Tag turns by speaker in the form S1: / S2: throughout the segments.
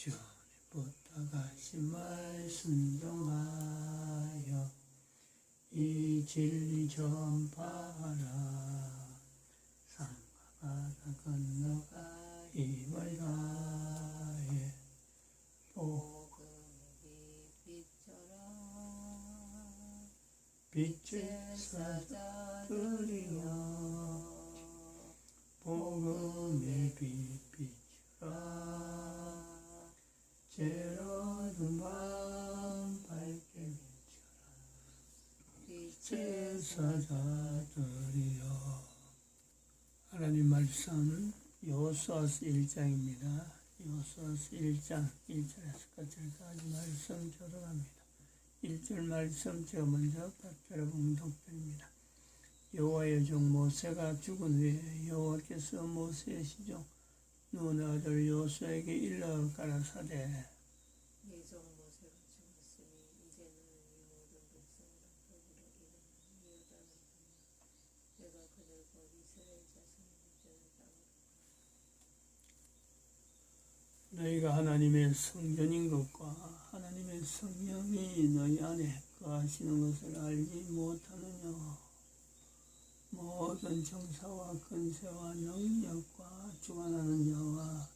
S1: 주님 부탁하신 말 순종하여 이 진리 전파하라. 산과 바다 건너가 힘을 다해 복
S2: 복음의 빛처럼
S1: 빛의 사자들이여 복음의 빛 비추라 제로든 밤 밝게 비춰라 빛의 사자들이여 하나님 말씀 요수아스 1장입니다. 요수아스 1장 1절에서 끝절까지 말씀 교독합니다. 1절 말씀 제가 먼저 답변해 봉독드립니다. 여호와의 종 모세가 죽은 후에 여호와께서 모세의 시종 눈의 아들 요수에게 일러 가라사대. 너희가 하나님의 성전인 것과 하나님의 성령이 너희 안에 거하시는 것을 알지 못하느냐 모든 정사와 근세와 능력과 주관하는 자와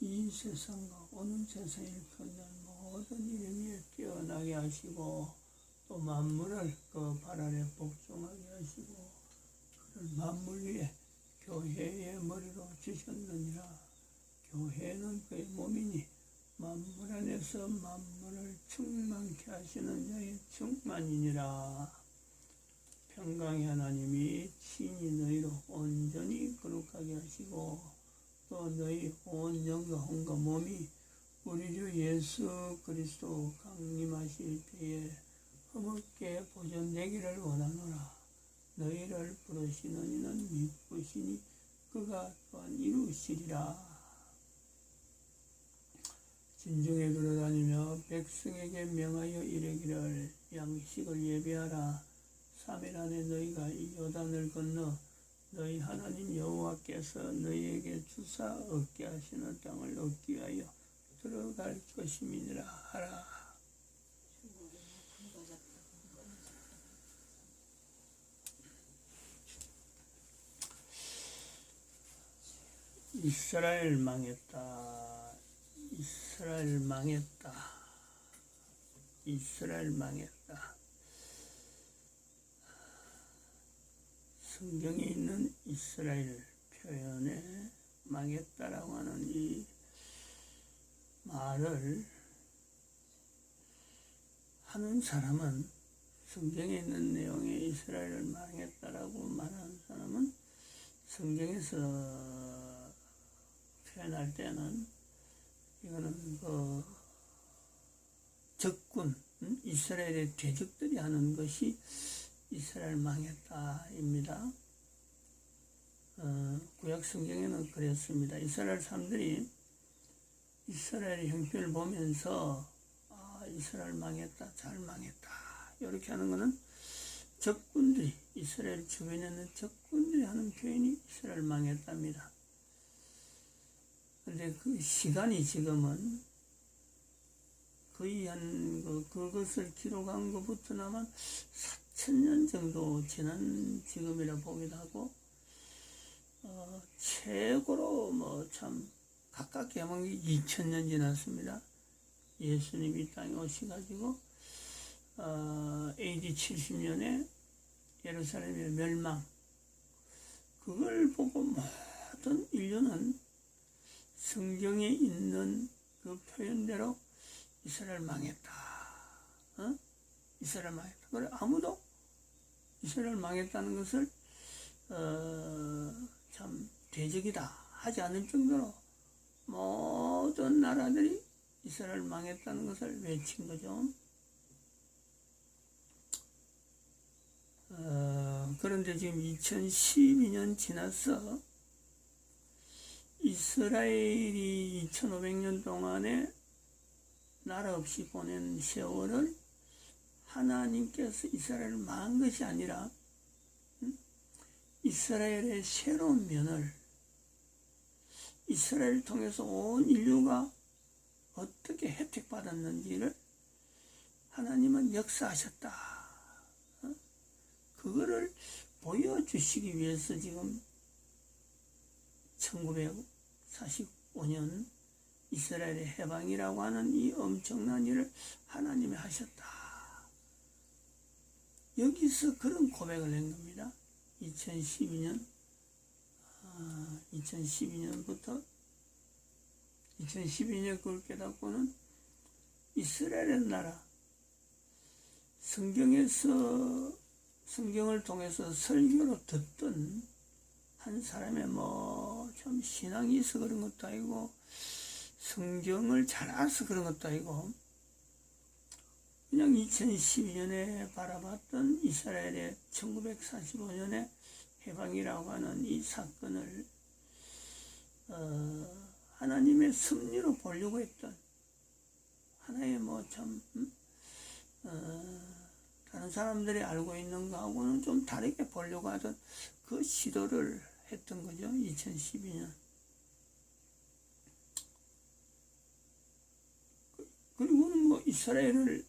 S1: 이 세상과 오는 세상에 일컫는 모든 이름이 깨어나게 하시고 또 만물을 그 발 아래 복종하게 하시고 그를 만물 위에 교회의 머리로 주셨느니라. 교회는 그의 몸이니 만물 안에서 만물을 충만케 하시는 자의 충만이니라 평강의 하나님이 친히 너희로 온전히 거룩하게 하시고 또 너희 온 영과 혼과 몸이 우리 주 예수 그리스도 강림하실 때에 흠없게 보존되기를 원하노라 너희를 부르시는 이는 미쁘시니 그가 또한 이루시리라 진중에 돌아다니며 백성에게 명하여 이르기를 양식을 예비하라. 3일 안에 너희가 이 요단을 건너 너희 하나님 여호와께서 너희에게 주사 얻게 하시는 땅을 얻기 위하여 들어갈 것임이니라 하라. 이스라엘 망했다. 이스라엘 망했다. 이스라엘 망했다. 성경에 있는 이스라엘 표현에 망했다라고 하는 이 말을 하는 사람은 성경에 있는 내용에 이스라엘을 망했다라고 말하는 사람은 성경에서 표현할 때는 이거는 그 적군 음? 이스라엘의 대적들이 하는 것이 이스라엘 망했다입니다. 어, 구약 성경에는 그랬습니다. 이스라엘 사람들이 이스라엘의 형편을 보면서 아, 이스라엘 망했다, 잘 망했다 이렇게 하는 것은 적군들이 이스라엘 주변에 있는 적군들이 하는 표현이 이스라엘 망했답니다. 근데 그 시간이 지금은 거의 한 그, 그것을 기록한 것부터나마 4 천년 정도 지난 지금이라 보기도 하고 어, 최고로 뭐 참 가깝게 하면 2천년 지났습니다. 예수님이 이 땅에 오셔가지고 어, AD 70년에 예루살렘의 멸망 그걸 보고 모든 인류는 성경에 있는 그 표현대로 이스라엘 망했다. 어? 이스라엘 망했다. 그래 아무도 이스라엘 망했다는 것을 어, 참 대적이다 하지 않을 정도로 모든 나라들이 이스라엘 망했다는 것을 외친 거죠. 어, 그런데 지금 2012년 지나서 이스라엘이 2500년 동안에 나라 없이 보낸 세월을 하나님께서 이스라엘을 망한 것이 아니라 음? 이스라엘의 새로운 면을 이스라엘을 통해서 온 인류가 어떻게 혜택받았는지를 하나님은 역사하셨다. 어? 그거를 보여주시기 위해서 지금 1945년 이스라엘의 해방이라고 하는 이 엄청난 일을 하나님이 하셨다. 여기서 그런 고백을 한 겁니다. 2012년, 아, 2012년부터 2012년 그걸 깨닫고는 이스라엘의 나라, 성경에서, 성경을 통해서 설교로 듣던 한 사람의 뭐 좀 신앙이 있어 그런 것도 아니고 성경을 잘 알아서 그런 것도 아니고 그냥 2012년에 바라봤던 이스라엘의 1945년에 해방이라고 하는 이 사건을 어, 하나님의 섭리로 보려고 했던 하나의 뭐참 음? 어, 다른 사람들이 알고 있는 거하고는 좀 다르게 보려고 하던 그 시도를 했던 거죠. 2012년. 그리고는 뭐 이스라엘을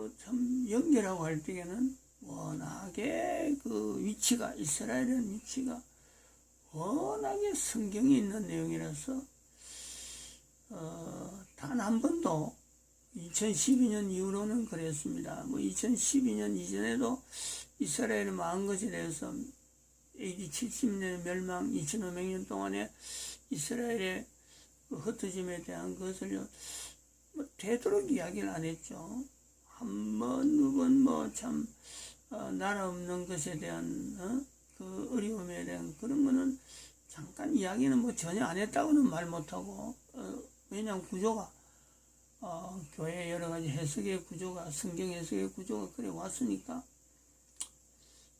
S1: 그 참 연결하고 할 때에는 워낙에 그 위치가 이스라엘의 위치가 워낙에 성경이 있는 내용이라서 어, 단 한 번도 2012년 이후로는 그랬습니다. 뭐 2012년 이전에도 이스라엘이 망한 것에 대해서 AD 70년 멸망 2500년 동안에 이스라엘의 그 흩어짐에 대한 것을 뭐 되도록 이야기를 안 했죠. 한 번, 두 번, 뭐, 참, 어, 나라 없는 것에 대한, 어? 그 어려움에 대한 그런 거는 잠깐 이야기는 뭐 전혀 안 했다고는 말 못하고, 어, 왜냐하면 구조가, 어, 교회 여러 가지 해석의 구조가, 성경 해석의 구조가 그래 왔으니까,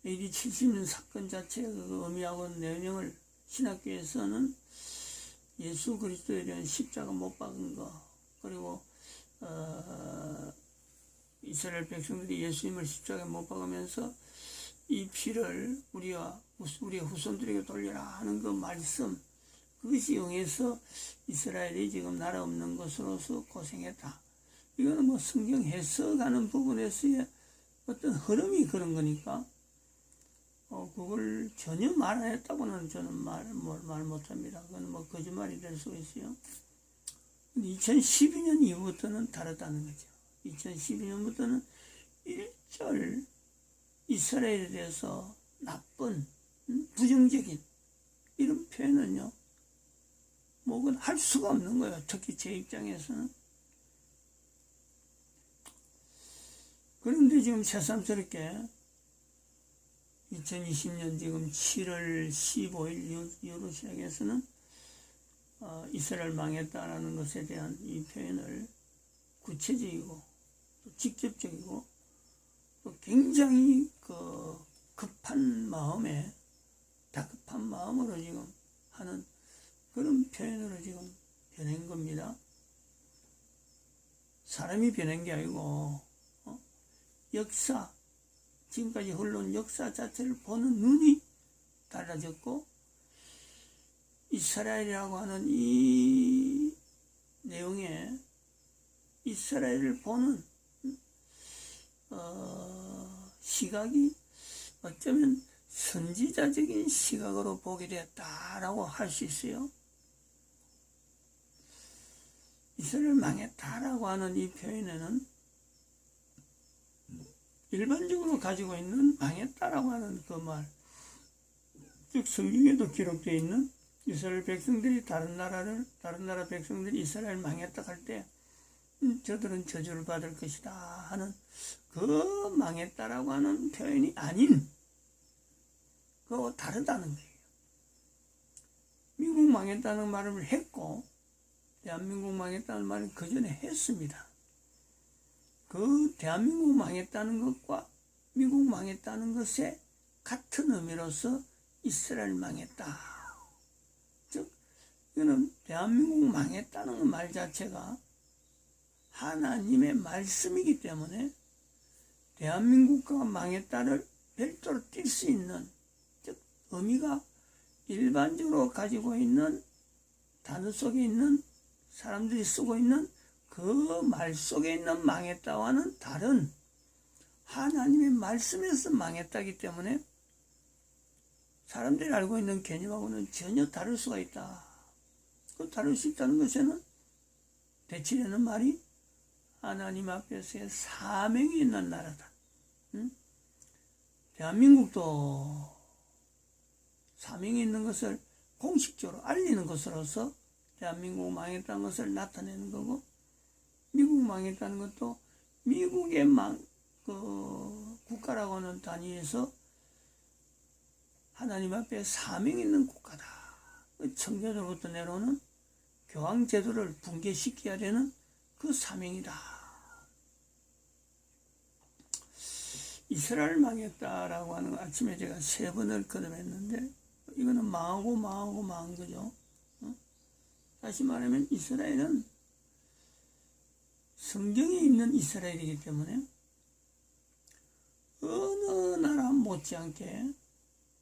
S1: AD 70년 사건 자체의 그 의미하고 내용을 신학교에서는 예수 그리스도에 대한 십자가 못 박은 거, 그리고, 어, 이스라엘 백성들이 예수님을 십자가에 못 박으면서 이 피를 우리와 우리의 후손들에게 돌려라 하는 그 말씀 그것이 영해서 이스라엘이 지금 나라 없는 것으로서 고생했다. 이거는 뭐 성경 해석하는 부분에서의 어떤 흐름이 그런 거니까 어 그걸 전혀 말 안 했다고는 저는 말, 말 못합니다. 그건 뭐 거짓말이 될 수 있어요. 2012년 이후부터는 다르다는 거죠. 2012년부터는 일절 이스라엘에 대해서 나쁜 음, 부정적인 이런 표현은요 뭐건 할 수가 없는 거예요. 특히 제 입장에서는. 그런데 지금 새삼스럽게 2020년 지금 7월 15일 이후로 시작해서는 어, 이스라엘 망했다라는 것에 대한 이 표현을 구체적이고 또 직접적이고 또 굉장히 그 급한 마음에 다급한 마음으로 지금 하는 그런 표현으로 지금 변한 겁니다. 사람이 변한 게 아니고 어? 역사 지금까지 흘러온 역사 자체를 보는 눈이 달라졌고 이스라엘이라고 하는 이 내용에 이스라엘을 보는 어, 시각이 어쩌면 선지자적인 시각으로 보게 되었다라고 할 수 있어요. 이스라엘 망했다라고 하는 이 표현에는 일반적으로 가지고 있는 망했다라고 하는 그 말, 즉 성경에도 기록되어 있는 이스라엘 백성들이 다른 나라를 다른 나라 백성들이 이스라엘 망했다 할때 음, 저들은 저주를 받을 것이다 하는 그 망했다라고 하는 표현이 아닌 그거 다르다는 거예요. 미국 망했다는 말을 했고 대한민국 망했다는 말을 그 전에 했습니다. 그 대한민국 망했다는 것과 미국 망했다는 것에 같은 의미로서 이스라엘 망했다. 즉, 이거는 대한민국 망했다는 말 자체가 하나님의 말씀이기 때문에 대한민국과 망했다를 별도로 띌수 있는 즉 의미가 일반적으로 가지고 있는 단어 속에 있는 사람들이 쓰고 있는 그 말 속에 있는 망했다와는 다른 하나님의 말씀에서 망했다기 때문에 사람들이 알고 있는 개념하고는 전혀 다를 수가 있다. 그 다를 수 있다는 것에는 대치되는 말이 하나님 앞에서의 사명이 있는 나라다. 응? 대한민국도 사명이 있는 것을 공식적으로 알리는 것으로서 대한민국 망했다는 것을 나타내는 거고 미국 망했다는 것도 미국의 망, 그 국가라고 하는 단위에서 하나님 앞에 사명 있는 국가다. 그 청교도로부터 내려오는 교황 제도를 붕괴시켜야 되는 그 사명이다. 이스라엘 망했다라고 하는 거 아침에 제가 세 번을 거듭했는데 이거는 망하고 망하고 망한 거죠. 어? 다시 말하면 이스라엘은 성경에 있는 이스라엘이기 때문에 어느 나라 못지않게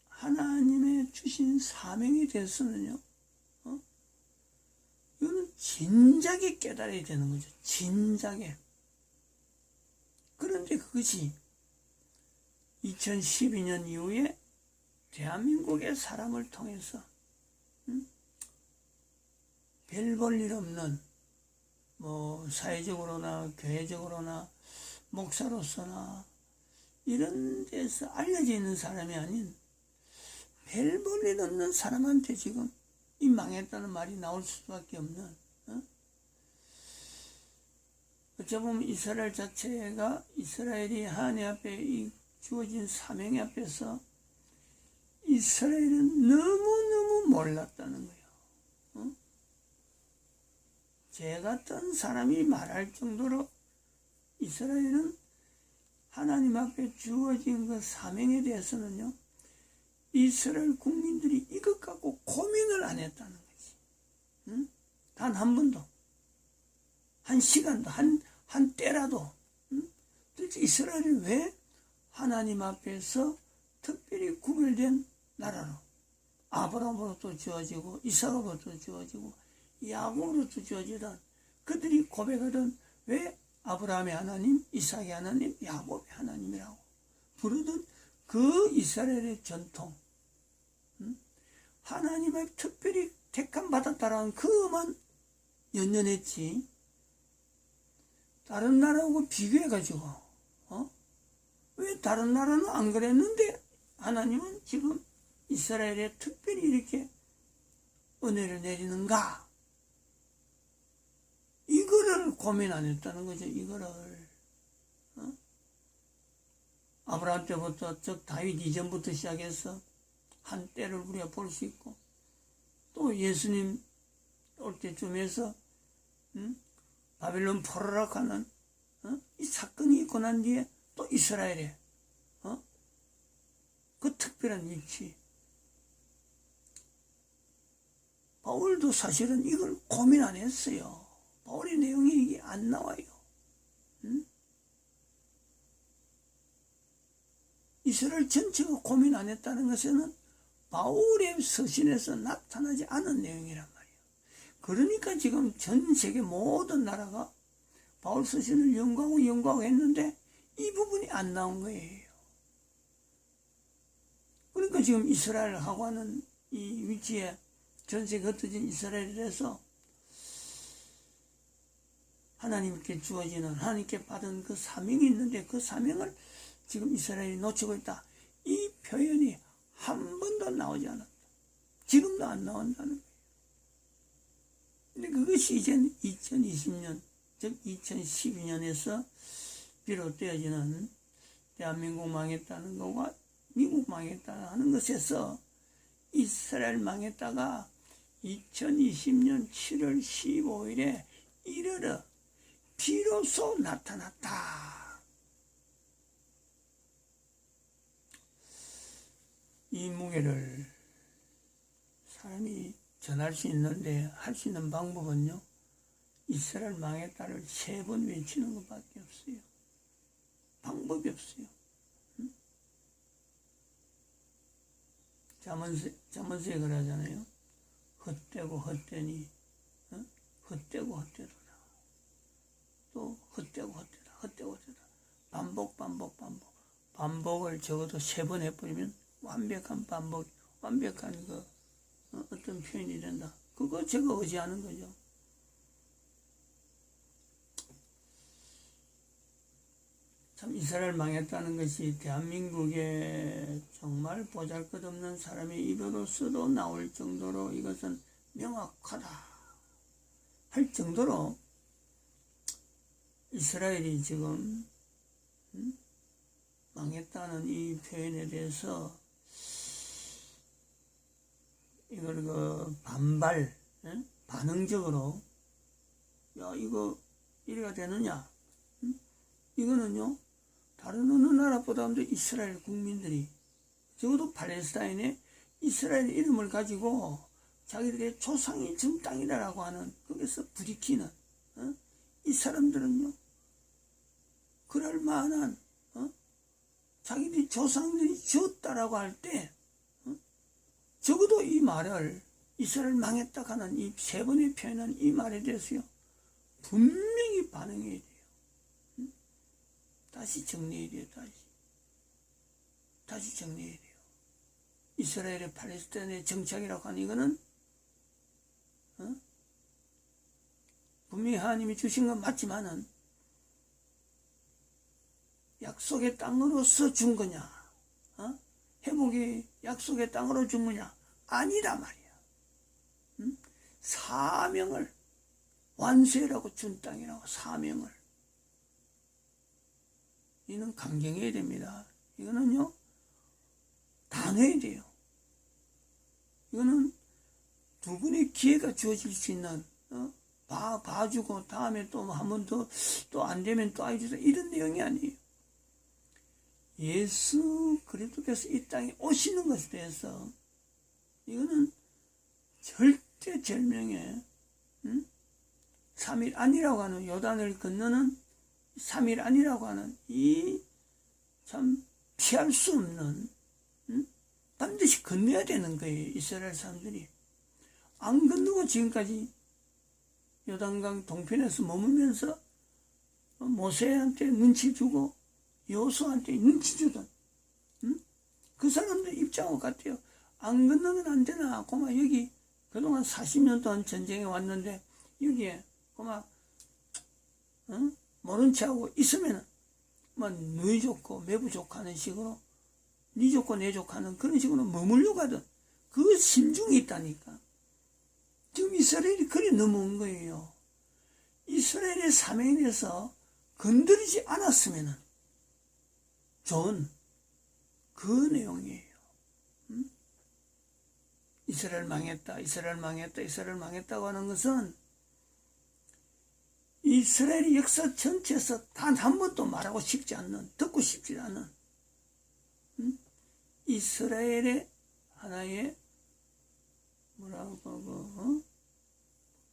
S1: 하나님의 주신 사명에 대해서는요, 어? 이거는 진작에 깨달아야 되는 거죠. 진작에. 그런데 그것이 2012년 이후에 대한민국의 사람을 통해서 별볼 일 없는 뭐 사회적으로나 교회적으로나 목사로서나 이런 데서 알려져 있는 사람이 아닌 별 볼 일 없는 사람한테 지금 이 망했다는 말이 나올 수밖에 없는 어? 어찌 보면 이스라엘 자체가 이스라엘이 하나님 앞에 이 주어진 사명 앞에서 이스라엘은 너무너무 몰랐다는 거예요. 어? 제 같은 사람이 말할 정도로 이스라엘은 하나님 앞에 주어진 그 사명에 대해서는요, 이스라엘 국민들이 이것 갖고 고민을 안 했다는 거지. 응? 단 한 번도. 한 시간도, 한, 한 때라도. 응? 도대체 이스라엘이 왜 하나님 앞에서 특별히 구별된 나라로 아브라함으로부터 주어지고 이삭으로부터 주어지고 야곱으로부터 주어지던 그들이 고백하던 왜 아브라함의 하나님, 이삭의 하나님, 야곱의 하나님이라고 부르던 그 이스라엘의 전통 음? 하나님의 특별히 택함 받았다라는 그만 연연했지 다른 나라하고 비교해가지고 어? 왜 다른 나라는 안 그랬는데 하나님은 지금 이스라엘에 특별히 이렇게 은혜를 내리는가? 이거를 고민 안 했다는 거죠, 이거를. 어? 아브라함 때부터, 즉, 다윗 이전부터 시작해서 한 때를 우리가 볼 수 있고, 또 예수님 올 때쯤에서, 음? 바빌론 포로락 하는 어? 이 사건이 있고 난 뒤에 또 이스라엘에 어? 그 특별한 위치. 바울도 사실은 이걸 고민 안 했어요. 바울의 내용이 이게 안 나와요. 응? 이스라엘 전체가 고민 안 했다는 것에는 바울의 서신에서 나타나지 않은 내용이란 말이에요. 그러니까 지금 전 세계 모든 나라가 바울 서신을 연구하고 연구하고 했는데 이 부분이 안 나온 거예요. 그러니까 지금 이스라엘하고 하는 이 위치에 전 세계 흩어진 이스라엘에서 하나님께 주어지는 하나님께 받은 그 사명이 있는데 그 사명을 지금 이스라엘이 놓치고 있다. 이 표현이 한 번도 나오지 않았다. 지금도 안 나온다는 거예요. 근데 그것이 이제 2020년, 즉 2012년에서 비롯되어지는 대한민국 망했다는 것과 미국 망했다 하는 것에서 이스라엘 망했다가 2020년 7월 15일에 이르러 비로소 나타났다. 이 무게를 사람이 전할 수 있는데 할 수 있는 방법은요. 이스라엘 망했다를 세 번 외치는 것밖에 없어요. 방법이 없어요. 자문세, 자문색을 하잖아요. 헛되고 헛되니, 응? 헛되고 헛되도다. 또 헛되고 헛되다, 헛되고 헛되다. 반복, 반복, 반복. 반복을 적어도 세 번 해버리면 완벽한 반복, 완벽한 그 어, 어떤 표현이 된다. 그거 제가 의지하는 거죠. 참 이스라엘 망했다는 것이 대한민국에 정말 보잘것없는 사람의 입으로서도 나올 정도로 이것은 명확하다 할 정도로 이스라엘이 지금 음? 망했다는 이 표현에 대해서 이걸 그 반발 예? 반응적으로 야 이거 이래가 되느냐 음? 이거는요 다른 어느 나라보다도 이스라엘 국민들이 적어도 팔레스타인에 이스라엘 이름을 가지고 자기들의 조상이 전 땅이라고 하는 거기서 부딪히는 어? 이 사람들은요 그럴 만한 어? 자기들이 조상들이 지었다라고 할때 어? 적어도 이 말을 이스라엘 망했다 하는 이 세 번의 표현한 이 말에 대해서요 분명히. 응? 다시 정리해야 돼요. 다시 다시 정리해야 돼요. 이스라엘의 팔레스타인의 정착이라고 하는 이거는 어? 분명히 하나님이 주신 건 맞지만은 약속의 땅으로서 준 거냐? 어? 회복이 약속의 땅으로 준 거냐? 아니라 말이야. 응? 사명을 완수해라고 준 땅이라고 사명을. 이는 강경해야 됩니다. 이거는요 단호해야 돼요. 이거는 두 분의 기회가 주어질 수 있는 어? 봐 봐주고 다음에 또 한 번 더 또 안 되면 또 해주자 이런 내용이 아니에요. 예수 그리스도께서 이 땅에 오시는 것에 대해서 이거는 절대 절명의 음? 3일 아니라고 하는 요단을 건너는 3일 아니라고 하는 이 참 피할 수 없는 음? 반드시 건너야 되는 거예요 이스라엘 사람들이 안 건너고 지금까지 요단강 동편에서 머물면서 모세한테 눈치 주고 여수한테 눈치 주던 음? 그 사람들 입장은 같아요 안 건너면 안 되나 고마 여기 그동안 40년 동안 전쟁에 왔는데 여기에 고마 어? 모른 체하고 있으면은 뭐 너희 좋고 매부 좋고 하는 식으로 니 좋고 내 좋고 하는 그런 식으로 머물려고 하던 그 심중이 있다니까. 지금 이스라엘이 그리 넘어온 거예요. 이스라엘의 사명에서 건드리지 않았으면은 좋은 그 내용이에요. 음? 이스라엘 망했다 이스라엘 망했다 이스라엘 망했다고 하는 것은 이스라엘의 역사 전체에서 단 한 번도 말하고 싶지 않는, 듣고 싶지 않은, 음? 이스라엘의 하나의, 뭐라고, 그, 어?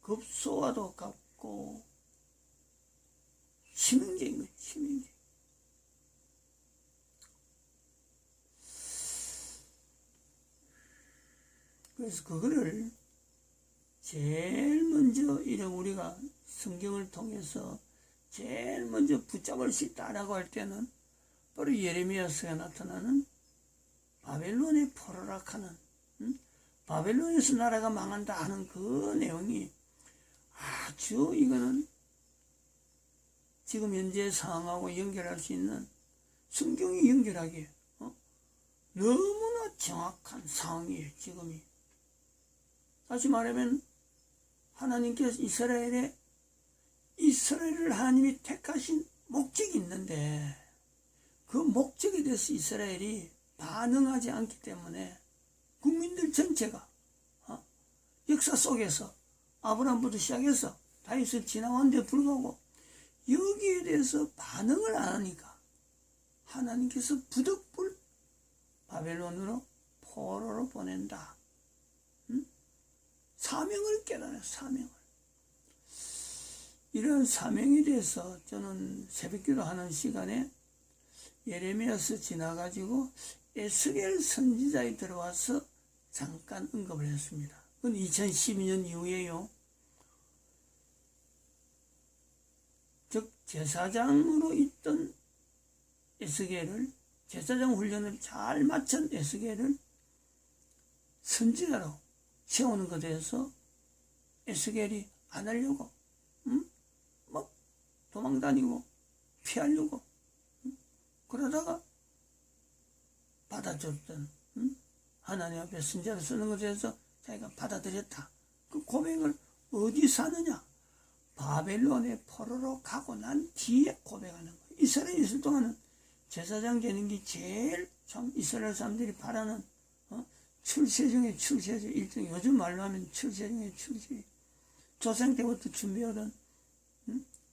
S1: 급소와도 같고, 치명적인 거예요, 치명적. 그래서 그거를 제일 먼저 이런 우리가 성경을 통해서 제일 먼저 붙잡을 수 있다라고 할 때는 바로 예레미야서에 나타나는 바벨론의 포로락하는 음? 바벨론에서 나라가 망한다 하는 그 내용이 아주 이거는 지금 현재 상황하고 연결할 수 있는 성경이 연결하기에 어? 너무나 정확한 상황이에요 지금이 다시 말하면 하나님께서 이스라엘에 이스라엘을 하나님이 택하신 목적이 있는데 그 목적에 대해서 이스라엘이 반응하지 않기 때문에 국민들 전체가 어? 역사 속에서 아브라함부터 시작해서 다윗을 지나왔는데 불구하고 여기에 대해서 반응을 안 하니까 하나님께서 부득불 바벨론으로 포로로 보낸다. 응? 사명을 깨달아요. 사명을. 이런 사명에 대해서 저는 새벽기도 하는 시간에 예레미야서 지나가지고 에스겔 선지자에 들어와서 잠깐 언급을 했습니다. 그건 2012년 이후에요. 즉 제사장으로 있던 에스겔을 제사장 훈련을 잘 마친 에스겔을 선지자로 세우는 것에 대해서 에스겔이 안 하려고, 도망 다니고 피하려고, 응? 그러다가 받아줬던, 응? 하나님 앞에 선지자로 쓰는 것에 대해서 자기가 받아들였다. 그 고백을 어디서 하느냐? 바벨론의 포로로 가고 난 뒤에 고백하는 거예요. 이스라엘 있을 동안은 제사장 되는 게 제일 참 이스라엘 사람들이 바라는 어? 출세 중에 출세 중 일등 요즘 말로 하면 출세 중에 출세 조상 때부터 준비하던 응?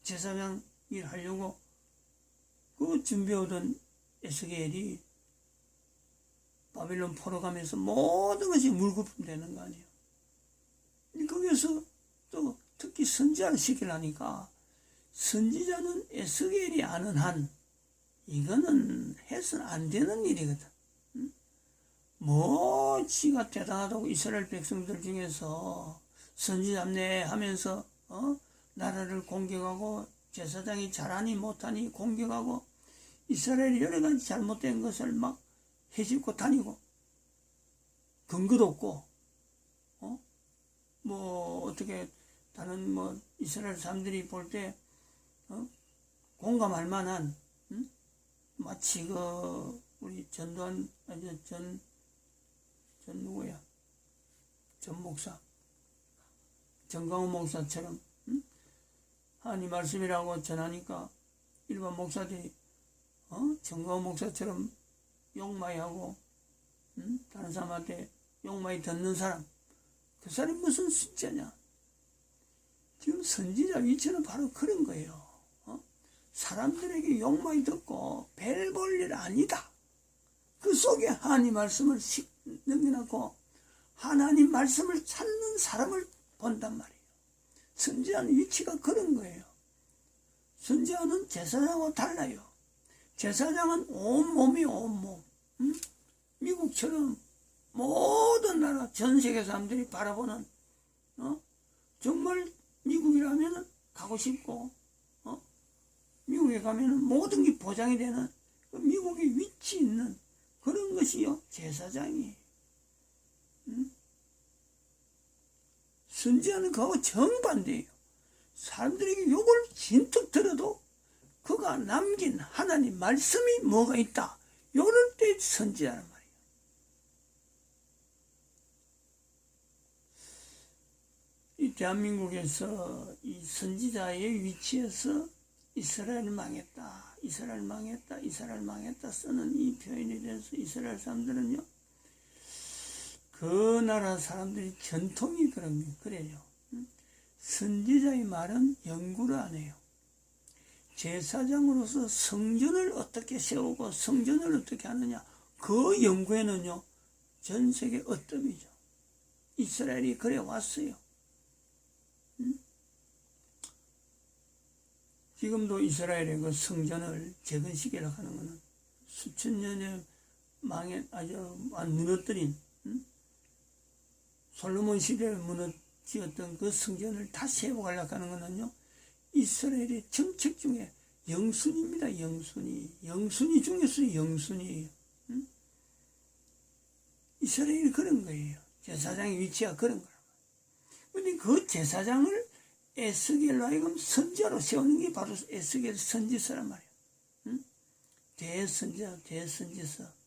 S1: 제사장 일 하려고 그 준비하던 에스겔이 바빌론 포로 가면서 모든 것이 물거품 되는 거 아니에요. 거기서 또 특히 선지자를 시키려니까 선지자는 에스겔이 아는 한 이거는 해서는 안 되는 일이거든. 응? 뭐 지가 대단하다고 이스라엘 백성들 중에서 선지자네 하면서 어? 나라를 공격하고 제사장이 잘하니 못하니 공격하고 이스라엘이 여러 가지 잘못된 것을 막 해집고 다니고 근거도 없고 어? 뭐 어떻게 다른 뭐 이스라엘 사람들이 볼때 어? 공감할 만한 응? 마치 그 우리 전두환 아니 전전 누구야 전 목사 정강호 목사처럼 응? 하나님 말씀이라고 전하니까 일반 목사들이 어? 정강호 목사처럼 욕 많이 하고 응? 다른 사람한테 욕 많이 듣는 사람 그 사람이 무슨 숫자냐 지금 선지자 위치는 바로 그런 거예요. 어? 사람들에게 욕 많이 듣고 별 볼 일 아니다. 그 속에 하나님 말씀을 씩 넘겨놓고 하나님 말씀을 찾는 사람을 본단 말이에요. 선지자는 위치가 그런 거예요. 선지자는 제사장하고 달라요. 제사장은 온몸이 온몸. 응? 미국처럼 모든 나라 전 세계 사람들이 바라보는 어? 정말 미국이라면 가고 싶고 어? 미국에 가면 모든 게 보장이 되는 그 미국의 위치 있는 그런 것이요 제사장이 응? 선지자는 그하고 정반대예요. 사람들에게 욕을 진툭 들어도 그가 남긴 하나님 말씀이 뭐가 있다. 요럴 때 선지자란 말이에요. 이 대한민국에서 이 선지자의 위치에서 이스라엘 망했다, 이스라엘 망했다, 이스라엘 망했다 쓰는 이 표현에 대해서 이스라엘 사람들은요, 그 나라 사람들이 전통이 그런 그래요. 선지자의 말은 연구를 안 해요. 제사장으로서 성전을 어떻게 세우고 성전을 어떻게 하느냐 그 연구에는요 전 세계 어뜸이죠. 이스라엘이 그래 왔어요. 음? 지금도 이스라엘의 그 성전을 재건시키려고 하는 것은 수천 년에 망해 아주 무너뜨린 음? 솔로몬 시대에 무너지었던 그 성전을 다시 회복하려고 하는 것은요 이스라엘의 정책 중에 영순입니다. 영순이 영순이 중에서 영순이에요. 음? 이스라엘이 그런 거예요. 제사장의 위치가 그런 거라. 근데 그 제사장을 에스겔로 하여금 선지자로 세우는 게 바로 에스겔 선지서란 말이에요. 응? 대선지자, 대선지서.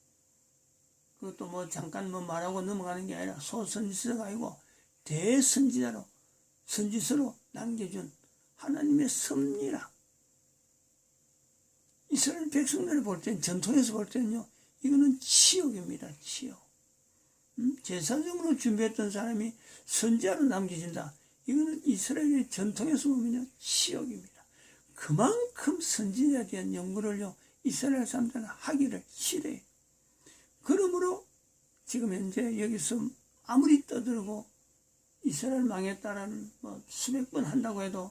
S1: 그것도 뭐 잠깐 뭐 말하고 넘어가는 게 아니라 소선지서가 아니고 대선지자로, 선지서로 남겨준 하나님의 섭리라. 이스라엘 백성들을 볼 땐, 전통에서 볼 때는요, 이거는 치욕입니다, 치욕. 음? 제사장으로 준비했던 사람이 선지자로 남겨진다. 이거는 이스라엘의 전통에서 보면요, 치욕입니다. 그만큼 선지자에 대한 연구를요, 이스라엘 사람들은 하기를 싫어해요. 그러므로 지금 현재 여기서 아무리 떠들고 이스라엘 망했다라는 뭐 수백 번 한다고 해도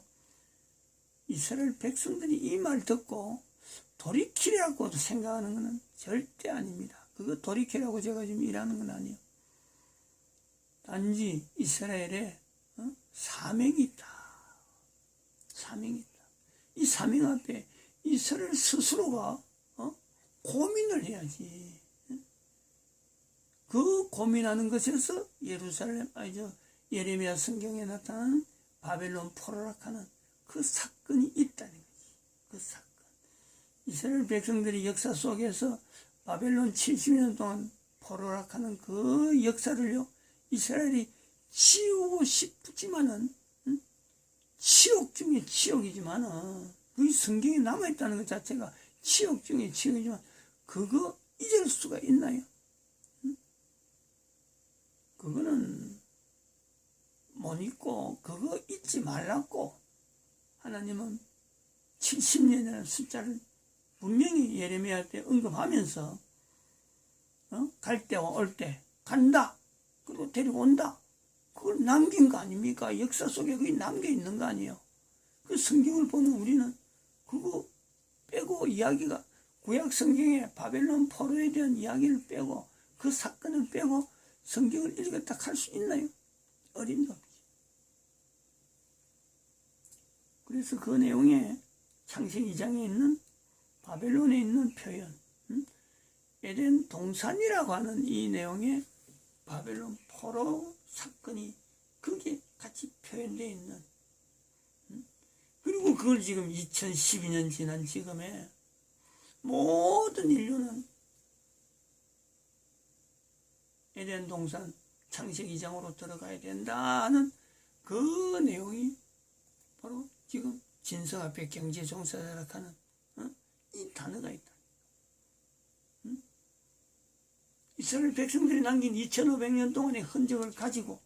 S1: 이스라엘 백성들이 이 말 듣고 돌이키라고 생각하는 것은 절대 아닙니다. 그거 돌이키라고 제가 지금 일하는 건 아니에요. 단지 이스라엘에 어? 사명이 있다. 사명이 있다. 이 사명 앞에 이스라엘 스스로가 어? 고민을 해야지. 그 고민하는 것에서 예루살렘, 아니, 저, 예레미야 성경에 나타나는 바벨론 포로락하는 그 사건이 있다는 거지. 그 사건. 이스라엘 백성들이 역사 속에서 바벨론 70년 동안 포로락하는 그 역사를요, 이스라엘이 치우고 싶지만은, 응? 치욕 중에 치욕이지만은, 그 성경에 남아있다는 것 자체가 치욕 중에 치욕이지만, 그거 잊을 수가 있나요? 응? 그거는 못 잊고, 그거 잊지 말라고, 하나님은 70년이라는 숫자를 분명히 예레미야 때 언급하면서 어? 갈 때와 올 때 간다 그리고 데리고 온다 그걸 남긴 거 아닙니까 역사 속에 그게 남겨 있는 거 아니에요 그 성경을 보는 우리는 그거 빼고 이야기가 구약 성경에 바벨론 포로에 대한 이야기를 빼고 그 사건을 빼고 성경을 읽었다 할 수 있나요 어림도 없지 그래서 그 내용에 창세기 2장에 있는 바벨론에 있는 표현, 음? 에덴 동산이라고 하는 이 내용에 바벨론 포로 사건이 그게 같이 표현되어 있는 음? 그리고 그걸 지금 2012년 지난 지금에 모든 인류는 에덴 동산 창세기 2장으로 들어가야 된다는 그 내용이 바로 지금 진성 앞에 경제 종사자라 하는 어? 이 단어가 있다. 응? 이스라엘 백성들이 남긴 2500년 동안의 흔적을 가지고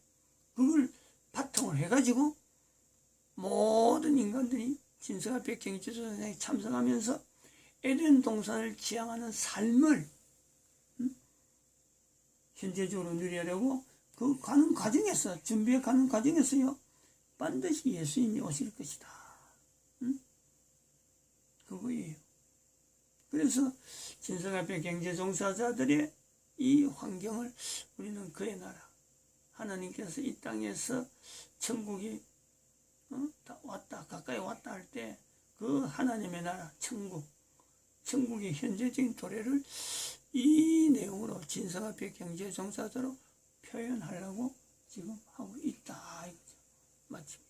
S1: 그걸 바탕을 해가지고 모든 인간들이 앞에 경제 종사자에 참석하면서 에덴 동산을 지향하는 삶을 응? 현재적으로 누리려고 그 가는 과정에서 준비해 가는 과정에서요 반드시 예수님이 오실 것이다. 응? 그거예요. 그래서 진성 앞에 경제 종사자들의 이 환경을 우리는 그의 나라 하나님께서 이 땅에서 천국이 어? 다 왔다 가까이 왔다 할 때 그 하나님의 나라 천국 천국의 현재적인 도래를 이 내용으로 진성 앞에 경제 종사자로 표현하려고 지금 하고 있다 이거죠. 마칩니다.